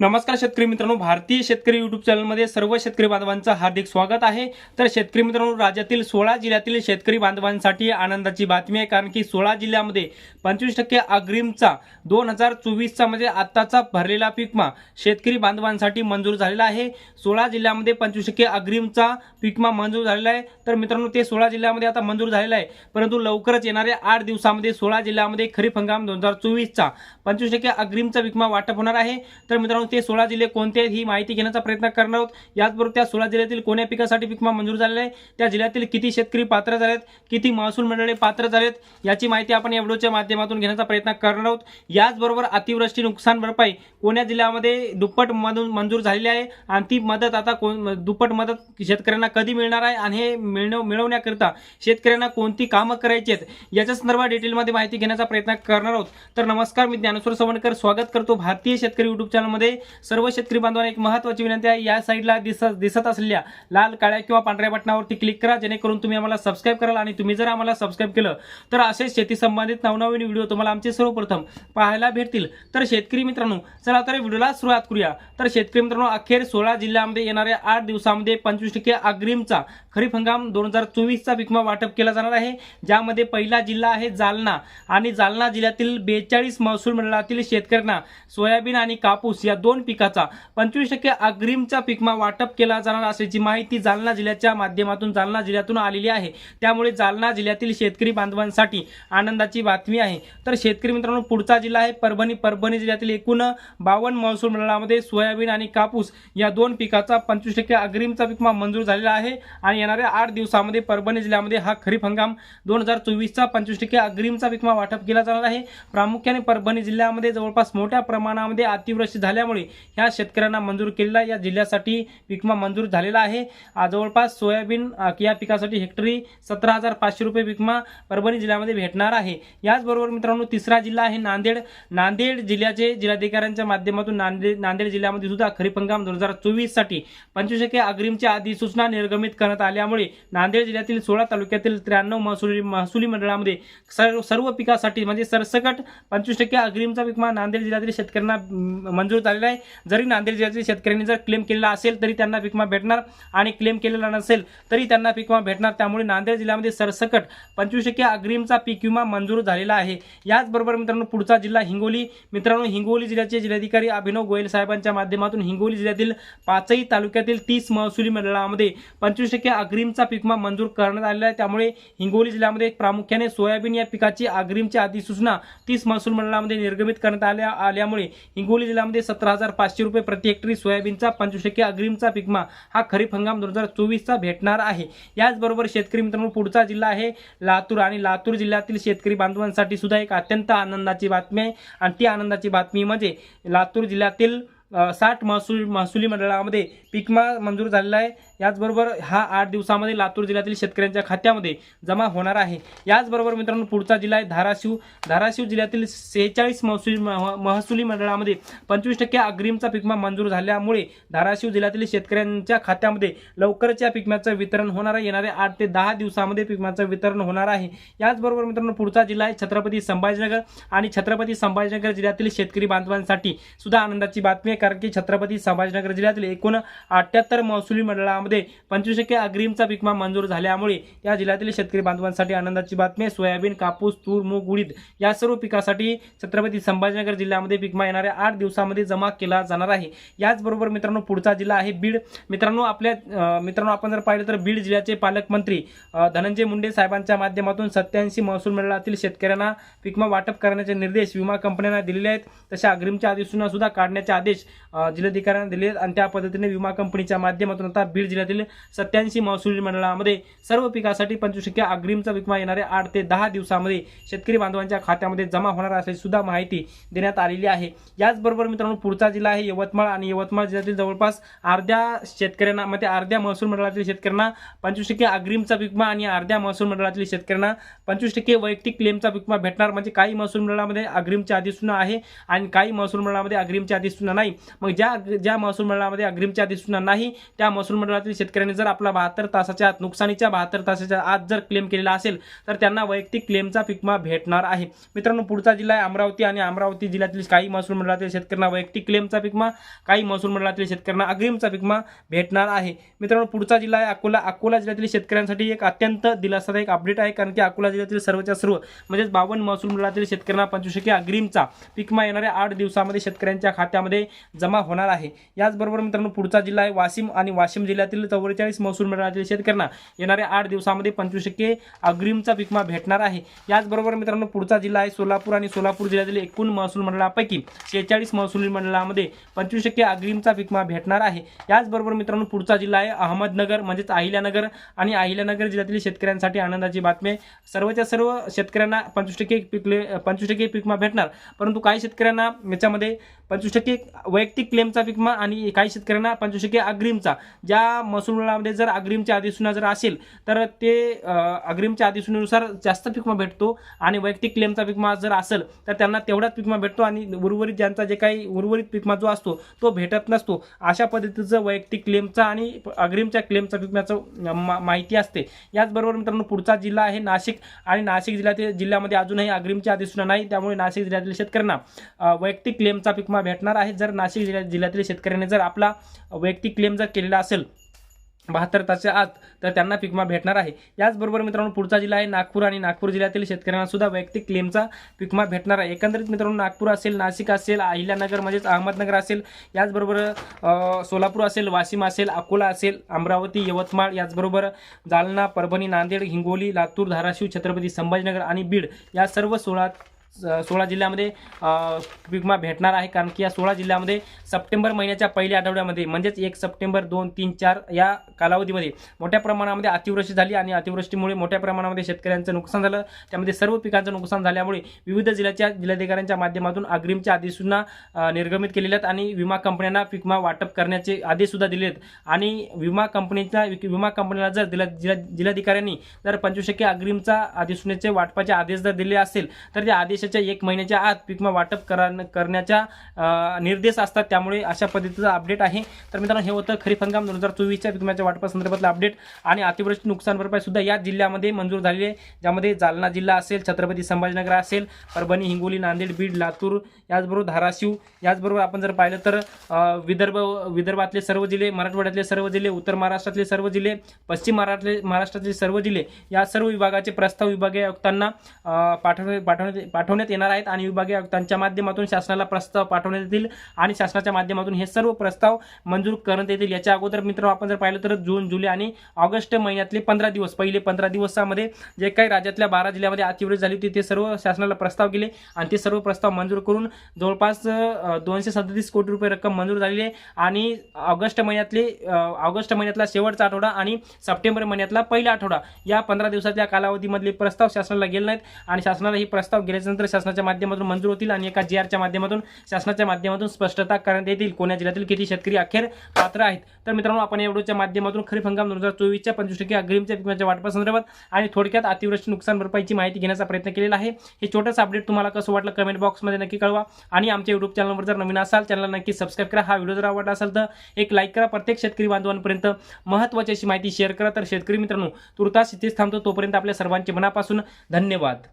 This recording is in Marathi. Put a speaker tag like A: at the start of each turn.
A: नमस्कार शेतकरी मित्रांनो भारतीय शेतकरी युट्यूब चॅनलमध्ये सर्व शेतकरी बांधवांचं हार्दिक स्वागत आहे. तर शेतकरी मित्रांनो राज्यातील सोळा जिल्ह्यातील शेतकरी बांधवांसाठी आनंदाची बातमी आहे कारण की सोळा जिल्ह्यामध्ये पंचवीस टक्के अग्रिमचा दोन हजार चोवीसचा म्हणजे आत्ताचा भरलेला पीकमा शेतकरी बांधवांसाठी मंजूर झालेला आहे. सोळा जिल्ह्यामध्ये पंचवीस टक्के अग्रिमचा पीकमा मंजूर झालेला आहे. तर मित्रांनो ते सोळा जिल्ह्यामध्ये आता मंजूर झालेला आहे परंतु लवकरच येणाऱ्या आठ दिवसामध्ये सोळा जिल्ह्यामध्ये खरीप हंगाम दोन हजार चोवीसचा पंचवीस टक्के अग्रिमचा विकमा वाटप होणार आहे. तर मित्रांनो ते सोळा जिल्हे कोणते आहेत ही माहिती घेण्याचा प्रयत्न करणार आहोत. याचबरोबर त्या सोळा जिल्ह्यातील कोण्या पिकासाठी पिकमा मंजूर झालेला आहे? त्या जिल्ह्यातील किती शेतकरी पात्र झालेत? किती महसूल मंडळे पात्र झालेत? याची माहिती आपण या व्हिडिओच्या माध्यमातून घेण्याचा प्रयत्न करणार आहोत. याचबरोबर अतिवृष्टी नुकसान भरपाई कोण्या जिल्ह्यामध्ये दुप्पट मधून मंजूर झालेली आहे? आणि ती मदत आता कोण दुप्पट मदत शेतकऱ्यांना कधी मिळणार आहे? आणि हे मिळव मिळवण्याकरिता शेतकऱ्यांना कोणती कामं करायची आहेत? याच्या संदर्भात डिटेलमध्ये माहिती घेण्याचा प्रयत्न करणार आहोत. तर नमस्कार मी ज्ञानेश्वर सवणकर. स्वागत करतो भारतीय शेतकरी युट्यूब चॅनलमध्ये सर्व शेतकरी बांधवांना एक महत्त्वाची विनंती आहे. या साईडला दिसत दिसत असलेल्या लाल काळ्या किंवा पांढऱ्या बटनावरती क्लिक करा जेणेकरून तुम्ही आम्हाला सबस्क्राईब कराल आणि तुम्ही जर आम्हाला सबस्क्राईब केलं तर असे शेती संबंधित नवनवीन व्हिडिओ तुम्हाला आमचे सर्वप्रथम पाहायला भेटतील. तर शेतकरी मित्रांनो चला तर व्हिडिओला सुरुवात करूया. तर शेतकरी मित्रांनो अखेर सोळा जिल्ह्यामध्ये येणाऱ्या आठ दिवसामध्ये पंचवीस टक्के अग्रिमचा खरीप हंगाम दोन हजार चोवीसचा विकमा वाटप केला जाणार आहे. ज्यामध्ये पहिला जिल्हा आहे जालना आणि जालना जिल्ह्यातील बेचाळीस महसूल मंडळातील शेतकऱ्यांना सोयाबीन आणि कापूस या दोन दोन पिकाचा. पंचवीस टक्के अग्रिमचा पिकमा वाटप केला जाणार असल्याची माहिती जालना जिल्ह्याच्या माध्यमातून जालना जिल्ह्यातून आलेली आहे. त्यामुळे जालना जिल्ह्यातील शेतकरी बांधवांसाठी आनंदाची बातमी आहे. तर शेतकरी मित्रांनो पुढचा जिल्हा आहे परभणी. परभणी जिल्ह्यातील एकूण बावन्न महसूल मंडळामध्ये सोयाबीन आणि कापूस या दोन पिकाचा पंचवीस टक्के अग्रिमचा पिकमा मंजूर झालेला आहे. आणि येणाऱ्या आठ दिवसामध्ये परभणी जिल्ह्यामध्ये हा खरीप हंगाम दोन हजार चोवीसचा पंचवीस टक्के अग्रिमचा पिकमा वाटप केला जाणार आहे. प्रामुख्याने परभणी जिल्ह्यामध्ये जवळपास मोठ्या प्रमाणामध्ये अतिवृष्टी झाल्यामुळे ह्या. शेतकऱ्यांना मंजूर केलेला या जिल्ह्यासाठी विकमा मंजूर झालेला आहे. जवळपास सोयाबीन या पिकासाठी हेक्टरी सतरा हजार पाचशे रुपये विकमा परभणी जिल्ह्यामध्ये भेटणार आहे. याचबरोबर मित्रांनो तिसरा जिल्हा आहे नांदेड. नांदेड जिल्ह्याचे जिल्हाधिकाऱ्यांच्या माध्यमातून नांदेड नांदेड जिल्ह्यामध्ये सुद्धा खरीप हंगाम दोन हजार चोवीससाठी पंचवीस टक्के अग्रिमच्या अधिसूचना निर्गमित करण्यात आल्यामुळे नांदेड जिल्ह्यातील सोळा तालुक्यातील त्र्याण्णव महसुली महसुली मंडळामध्ये सर्व सर्व पिकासाठी म्हणजे सरसकट पंचवीस टक्के अग्रिमचा विकमा नांदेड जिल्ह्यातील शेतकऱ्यांना मंजूर झालेला आहे. जरी नांदेड जिल्ह्यातील शेतकऱ्यांनी जर क्लेम केलेला असेल तरी त्यांना विमा भेटणार आणि क्लेम केलेला नसेल तरी त्यांना पीक भेटणार. त्यामुळे नांदेड जिल्ह्यामध्ये सरसकट पंचवीस टक्के अग्रिमचा पीक विमा मंजूर झालेला आहे. याचबरोबर मित्रांनो पुढचा जिल्हा हिंगोली. मित्रांनो हिंगोली जिल्ह्याचे जिल्हाधिकारी अभिनव गोयल साहेबांच्या माध्यमातून हिंगोली जिल्ह्यातील पाचही तालुक्यातील तीस महसुली मंडळामध्ये पंचवीस टक्के अग्रिमचा पीक विमा मंजूर करण्यात आलेला आहे. त्यामुळे हिंगोली जिल्ह्यामध्ये प्रामुख्याने सोयाबीन या पिकाची अग्रिमची अधिसूचना तीस महसूल मंडळामध्ये निर्गमित करण्यात आल्या आल्यामुळे हिंगोली जिल्ह्यामध्ये सतरा हजार पाचशे रुपये प्रति हेक्टरी सोयाबीनचा पंचवीस टक्के अग्रिमचा पिकमा हा खरीप हंगाम दोन हजार चोवीसचा भेटणार आहे. याचबरोबर शेतकरी मित्रांनो पुढचा जिल्हा आहे लातूर आणि लातूर जिल्ह्यातील शेतकरी बांधवांसाठी सुद्धा एक अत्यंत आनंदाची बातमी आहे. आणि ती आनंदाची बातमी म्हणजे लातूर जिल्ह्यातील साठ महसूल महसुली मंडळामध्ये पिकमा मंजूर झालेला आहे. याचबरोबर हा आठ दिवसामध्ये लातूर जिल्ह्यातील शेतकऱ्यांच्या खात्यामध्ये जमा होणार आहे. याचबरोबर मित्रांनो पुढचा जिल्हा आहे धाराशिव. धाराशिव जिल्ह्यातील सेहेचाळीस महसूल महसुली मंडळामध्ये पंचवीस टक्के अग्रिमचा पिकमा मंजूर झाल्यामुळे धाराशिव जिल्ह्यातील शेतकऱ्यांच्या खात्यामध्ये लवकरच या पिकम्याचं वितरण होणार आहे. येणाऱ्या आठ ते दहा दिवसामध्ये पिकम्याचं वितरण होणार आहे. याचबरोबर मित्रांनो पुढचा जिल्हा आहे छत्रपती संभाजीनगर आणि छत्रपती संभाजीनगर जिल्ह्यातील शेतकरी बांधवांसाठी सुद्धा आनंदाची बातमी आहे कारण की छत्रपती संभाजीनगर जिल्ह्यातील एकूण अठ्याहत्तर महसुली मंडळामध्ये पंचवीस टक्के अग्रिमचा विकमा मंजूर झाल्यामुळे या जिल्ह्यातील शेतकरी बांधवांसाठी आनंदाची बातमी सोयाबीन कापूस तूर मूग उडीद या सर्व पिकासाठी छत्रपती संभाजीनगर जिल्ह्यामध्ये विकमा येणाऱ्या आठ दिवसामध्ये जमा केला जाणार आहे. याचबरोबर मित्रांनो पुढचा जिल्हा आहे बीड. मित्रांनो आपल्या मित्रांनो आपण जर पाहिलं तर बीड जिल्ह्याचे पालकमंत्री धनंजय मुंडे साहेबांच्या माध्यमातून सत्याऐंशी महसूल मंडळातील शेतकऱ्यांना पिकमा वाटप करण्याचे निर्देश विमा कंपन्यांना दिलेले आहेत. तशा अग्रिमच्या अधिसूचना सुद्धा काढण्याचे आदेश जिल्हाधिकाऱ्यांना दिले आहेत आणि त्या पद्धतीने विमा कंपनीच्या माध्यमातून आता बीड जिल्ह्यातील सत्याऐंशी महसूल मंडळामध्ये सर्व पिकासाठी पंचवीस टक्के अग्रिमचा विमा येणाऱ्या आठ ते दहा दिवसामध्ये शेतकरी बांधवांच्या खात्यामध्ये जमा होणार असल्याची सुद्धा माहिती देण्यात आलेली आहे. याचबरोबर मित्रांनो पुढचा जिल्हा आहे यवतमाळ आणि यवतमाळ जिल्ह्यातील जवळपास अर्ध्या शेतकऱ्यांना म्हणजे अर्ध्या महसूल मंडळातील शेतकऱ्यांना पंचवीस टक्के अग्रिमचा विमा आणि अर्ध्या महसूल मंडळातील शेतकऱ्यांना पंचवीस टक्के वैयक्तिक क्लेमचा विमा भेटणार. म्हणजे काही महसूल मंडळामध्ये आधी सुद्धा आहे आणि काही महसूल मंडळामध्ये अग्रिमच्या आधी सुद्धा नाही. मग ज्या ज्या महसूल मंडळामध्ये अग्रिमच्या आधी दिसणार नाही. त्या महसूल मंडळातील शेतकऱ्यांनी जर आपला बहात्तर तासाच्या आत नुकसानीच्या बहात्तर तासाच्या आत जर क्लेम केलेला असेल तर त्यांना वैयक्तिक क्लेमचा पिकमा भेटणार आहे. मित्रांनो पुढचा जिल्हा आहे अमरावती आणि अमरावती जिल्ह्यातील काही महसूल मंडळातील शेतकऱ्यांना वैयक्तिक क्लेमचा पिकमा काही महसूल मंडळातील शेतकऱ्यांना अग्रिमचा पिकमा भेटणार आहे. मित्रांनो पुढचा जिल्हा आहे अकोला. अकोला जिल्ह्यातील शेतकऱ्यांसाठी एक अत्यंत दिलासादायक अपडेट आहे कारण की अकोला जिल्ह्यातील सर्वच्या सर्व म्हणजेच बावन्न महसूल मंडळातील शेतकऱ्यांना पंचवीसशे टक्के अग्रिमचा पिकमा येणाऱ्या आठ दिवसामध्ये शेतकऱ्यांच्या खात्यामध्ये जमा होणार आहे. याचबरोबर मित्रांनो पुढचा जिल्हा आहे वाशिम आणि वाशिम जिल्ह्यातील चव्वेचाळीस महसूल मंडळातील शेतकऱ्यांना येणाऱ्या आठ दिवसामध्ये पंचवीस टक्के अग्रिमचा विकमा भेटणार आहे. याचबरोबर मित्रांनो पुढचा जिल्हा आहे सोलापूर आणि सोलापूर जिल्ह्यातील एकूण महसूल मंडळापैकी शेहेचाळीस महसूल मंडळामध्ये पंचवीस टक्के अग्रिमचा विकमा भेटणार आहे. याचबरोबर मित्रांनो पुढचा जिल्हा आहे अहमदनगर म्हणजेच अहिल्यानगर आणि अहिल्यानगर जिल्ह्यातील शेतकऱ्यांसाठी आनंदाची बातमी सर्वच्या सर्व शेतकऱ्यांना पंचवीस टक्के पिकले पंचवीस टक्के पिकमा भेटणार. परंतु काही शेतकऱ्यांना याच्यामध्ये पंचवीस टक्के वैयक्तिक क्लेमचा पिकमा आणि काही शेतकऱ्यांना पंचवीस शके अग्रिमचा. ज्या महसूल जर अग्रिमच्या अधिसूचना जर असेल तर ते अग्रिमच्या अधिसूचनेनुसार जास्त पिकमा भेटतो आणि वैयक्तिक क्लेमचा पिकमा जर असेल तर त्यांना तेवढाच पिकमा भेटतो आणि उर्वरित ज्यांचा जे काही उर्वरित पिकमा जो असतो तो भेटत नसतो. अशा पद्धतीचं वैयक्तिक क्लेमचा आणि अग्रिमच्या क्लेमचा पिकम्याचं मा- माहिती असते. याचबरोबर मित्रांनो पुढचा जिल्हा आहे नाशिक आणि नाशिक जिल्ह्यातील जिल्ह्यामध्ये अजूनही अग्रिमच्या अधिसूचना नाही त्यामुळे नाशिक जिल्ह्यातील शेतकऱ्यांना वैयक्तिक क्लेमचा पिकमा भेटणार आहे. जर नाशिक जिल्ह्या जिल्ह्यातील शेतकऱ्यांनी जर आपला वै वैयक्तिक क्लेम जर केलेला असेल बहात्तर तासच्या आत तर त्यांना पिकमा भेटणार आहे. याचबरोबर मित्रांनो पुढचा जिल्हा आहे नागपूर आणि नागपूर जिल्ह्यातील शेतकऱ्यांना सुद्धा वैयक्तिक क्लेमचा पिकमा भेटणार आहे. एकंदरीत मित्रांनो नागपूर असेल नाशिक असेल अहिल्यानगर म्हणजेच अहमदनगर असेल याचबरोबर सोलापूर असेल वाशिम असेल अकोला असेल अमरावती यवतमाळ याचबरोबर जालना परभणी नांदेड हिंगोली लातूर धाराशिव छत्रपती संभाजीनगर आणि बीड या सर्व सोळा सोळा जिल्ह्यामध्ये विमा भेटणार आहे कारण की या सोळा जिल्ह्यामध्ये सप्टेंबर महिन्याच्या पहिल्या आठवड्यामध्ये म्हणजेच एक सप्टेंबर दोन तीन चार या कालावधीमध्ये मोठ्या प्रमाणामध्ये अतिवृष्टी झाली आणि अतिवृष्टीमुळे मोठ्या प्रमाणामध्ये शेतकऱ्यांचं नुकसान झालं. त्यामध्ये सर्व पिकांचं नुकसान झाल्यामुळे विविध जिल्ह्याच्या जिल्हाधिकाऱ्यांच्या माध्यमातून अग्रिमच्या आदेशसुद्धा निर्गमित केलेल्या आहेत आणि विमा कंपन्यांना विमा वाटप करण्याचे आदेशसुद्धा दिले आहेत. आणि विमा कंपनीच्या विमा कंपनीला जर जिल्हा जिल्हा जिल्हाधिकाऱ्यांनी जर पंचवीस टक्के अग्रिमचा अधिसूचनेचे वाटपाचे आदेश जर दिले असेल तर ते आदेश आदेशाच्या एक महिन्याच्या आत पिकमा वाटप करा करण्याच्या निर्देश असतात. त्यामुळे अशा पद्धतीचं अपडेट आहे. तर मित्रांनो हे होतं खरीप हंगाम दोन हजार चोवीसच्या पिकम्याच्या वाटपासंदर्भातलं अपडेट आणि अतिवृष्टी नुकसान भरपाई सुद्धा या जिल्ह्यामध्ये मंजूर झालेले आहे. ज्यामध्ये जालना जिल्हा असेल छत्रपती संभाजीनगर असेल परभणी हिंगोली नांदेड बीड लातूर याचबरोबर धाराशिव याचबरोबर आपण जर पाहिलं तर विदर्भ विदर्भातले सर्व जिल्हे मराठवाड्यातले सर्व जिल्हे उत्तर महाराष्ट्रातले सर्व जिल्हे पश्चिम महाराष्ट्र महाराष्ट्रातले सर्व जिल्हे या सर्व विभागाचे प्रस्ताव विभागीय आयुक्तांना अ, पाठवण्यात पाठवण्यात पाठवण्यात येणार आहेत आणि विभागीय आयुक्तांच्या माध्यमातून शासनाला प्रस्ताव पाठवण्यात येतील आणि शासनाच्या माध्यमातून हे सर्व प्रस्ताव मंजूर करण्यात येतील. याच्या अगोदर मित्र आपण जर पाहिलं तर जून जुलै आणि ऑगस्ट महिन्यातले पंधरा दिवस पहिले पंधरा दिवसामध्ये जे काही राज्यातल्या बारा जिल्ह्यामध्ये अतिवृष्टी झाली होती ते सर्व शासनाला प्रस्ताव केले आणि ते सर्व प्रस्ताव मंजूर करून जवळपास दोनशे सदतीस कोटी रुपये रक्कम मंजूर झालेली आहे. आणि ऑगस्ट महिन्यातले ऑगस्ट महिन्यातला शेवटचा आठवडा आणि सप्टेंबर महिन्यातला पहिला आठवडा या पंधरा दिवसाच्या कालावधीमधले प्रस्ताव शासनाला गेले नाहीत आणि शासनाला हे प्रस्ताव गेल्यानंतर शासनाच्या माध्यमातून मंजूर होतील आणि एका जी आरच्या माध्यमातून शासनाच्या माध्यमातून स्पष्टता करण्यात येतील. कोण्या जिल्ह्यातील किती शेतकरी अखेर पात्र आहेत? तर मित्रांनो आपण एवढ्याच्या माध्यमातून खरीप हंगाम दोन हजार चोवीसच्या पंचवीस टक्के अग्रिमच्या पिकांच्या वाटपासंदर्भात आणि थोडक्यात अतिवृष्टी नुकसान भरपाईची माहिती घेण्याचा प्रयत्न केलेला आहे. हे छोटंसं अपडेट तुम्हाला कसं वाटलं कमेंट बॉक्समध्ये नक्की कळवा आणि आमच्या युट्यूब चॅनलवर जर नवीन असाल चॅनलला नक्की सबस्क्राईब करा. हा व्हिडिओ जर आवडला असेल तर एक लाईक करा. प्रत्येक शेतकरी बांधवांपर्यंत महत्त्वाची अशी माहिती शेअर करा. तर शेतकरी मित्रांनो तुर्तास इथेच थांबतो. तोपर्यंत आपल्या सर्वांचे मनापासून धन्यवाद.